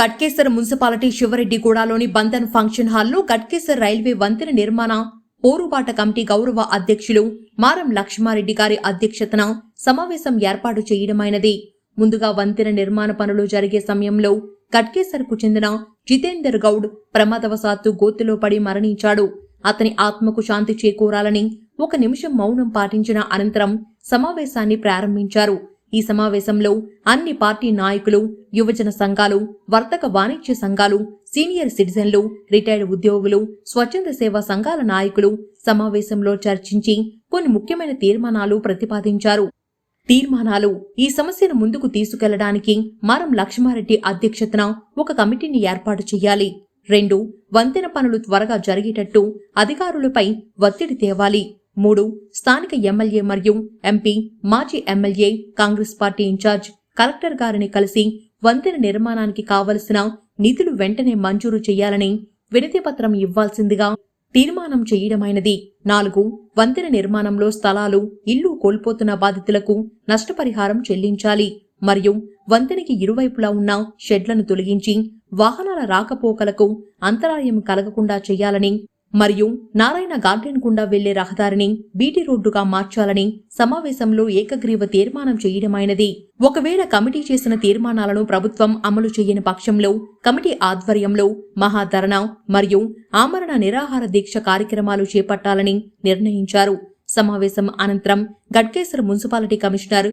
Ghatkesar municipality శివరెడ్డిగూడలోని Bandhan function హాల్లో Ghatkesar railway వంతెన నిర్మాణ పోరుబాట కమిటీ గౌరవ అధ్యక్షులు మారం లక్ష్మారెడ్డి గారి అధ్యక్షతన సమావేశం ఏర్పాటు చేయడమైనది. ముందుగా వంతెన నిర్మాణ పనులు జరిగే సమయంలో కట్కేసర్కు చెందిన జితేందర్ గౌడ్ ప్రమాదవశాత్తు గోతిలో పడి మరణించాడు. అతని ఆత్మకు శాంతి చేకూరాలని ఒక నిమిషం మౌనం పాటించిన అనంతరం సమావేశాన్ని ప్రారంభించారు. ఈ సమావేశంలో అన్ని పార్టీ నాయకులు యువజన సంఘాలు వర్తక వాణిజ్య సంఘాలు సీనియర్ సిటిజన్లు రిటైర్డ్ ఉద్యోగులు స్వచ్ఛంద సేవా సంఘాల నాయకులు సమావేశంలో చర్చించి కొన్ని ముఖ్యమైన తీర్మానాలు ప్రతిపాదించారు. తీర్మానాలు ఈ సమస్యను ముందుకు తీసుకెళ్ళడానికి మరం లక్ష్మారెడ్డి అధ్యక్షతన ఒక కమిటీని ఏర్పాటు చేయాలి. రెండు వంతెన పనులు త్వరగా జరిగేటట్టు అధికారులపై ఒత్తిడి తేవాలి. మూడు స్థానిక ఎమ్మెల్యే మరియు ఎంపీ మాజీ MLA Congress party in charge collector గారిని కలిసి వంతెన నిర్మాణానికి కావలసిన నిధులు వెంటనే మంజూరు చేయాలని వినతిపత్రం ఇవ్వాల్సిందిగా తీర్మానం చేయడమైనది. నాలుగు వంతెన నిర్మాణంలో స్థలాలు ఇల్లు కోల్పోతున్న బాధితులకు నష్టపరిహారం చెల్లించాలి. మరియు వంతెనకి ఇరువైపులా ఉన్న షెడ్లను తొలగించి వాహనాల రాకపోకలకు అంతరాయం కలగకుండా చేయాలని మరియు నారాయణ గార్డెన్ గుండా వెళ్ళే రహదారిని బీటీ రోడ్డుగా మార్చాలని సమావేశంలో ఏకగ్రీవ తీర్మానం చేయడమైనది. ఒకవేళ కమిటీ చేసిన తీర్మానాలను ప్రభుత్వం అమలు చేయని పక్షంలో కమిటీ ఆధ్వర్యంలో మహాధరణ మరియు ఆమరణ నిరాహార దీక్ష కార్యక్రమాలు చేపట్టాలని నిర్ణయించారు. సమావేశం అనంతరం గడ్కేసర్ మున్సిపాలిటీ కమిషనర్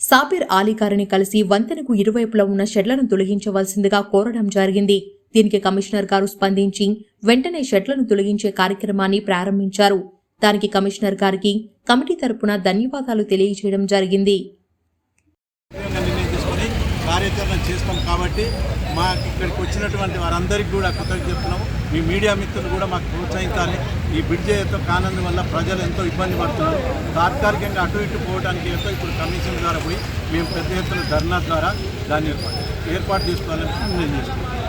సాబిర్ ఆలీ గారిని కలిసి వంతెనకు ఇరువైపులా ఉన్న షెడ్లను తొలగించవలసిందిగా కోరడం జరిగింది. దీనికి కమిషనర్ గారు స్పందించి వెంటనే షెడ్లను తొలగించే కార్యక్రమాన్ని ప్రారంభించారు. దానికి కమిషనర్ గారికి కమిటీ తరపున ధన్యవాదాలు తెలియజేయడం జరిగింది. కార్యాచరణ చేస్తాం కాబట్టి మాకు ఇక్కడికి వచ్చినటువంటి వారందరికీ కూడా కృతజ్ఞత చెప్తున్నాము మీ మీడియా మిత్రులు కూడా మాకు ప్రోత్సహించాలి. ఈ బ్రిడ్జ్ ఎంతో కానందు వల్ల ప్రజలు ఎంతో ఇబ్బంది పడుతున్నారు. తాత్కాలికంగా అటు ఇటు పోవడానికి ఎంతో ఇప్పుడు కమిషన్ ద్వారా పోయి మేము పెద్ద ఎత్తున ధర్నా ద్వారా దాన్ని ఏర్పాటు చేసుకోవాలని నేను చేసుకున్నాం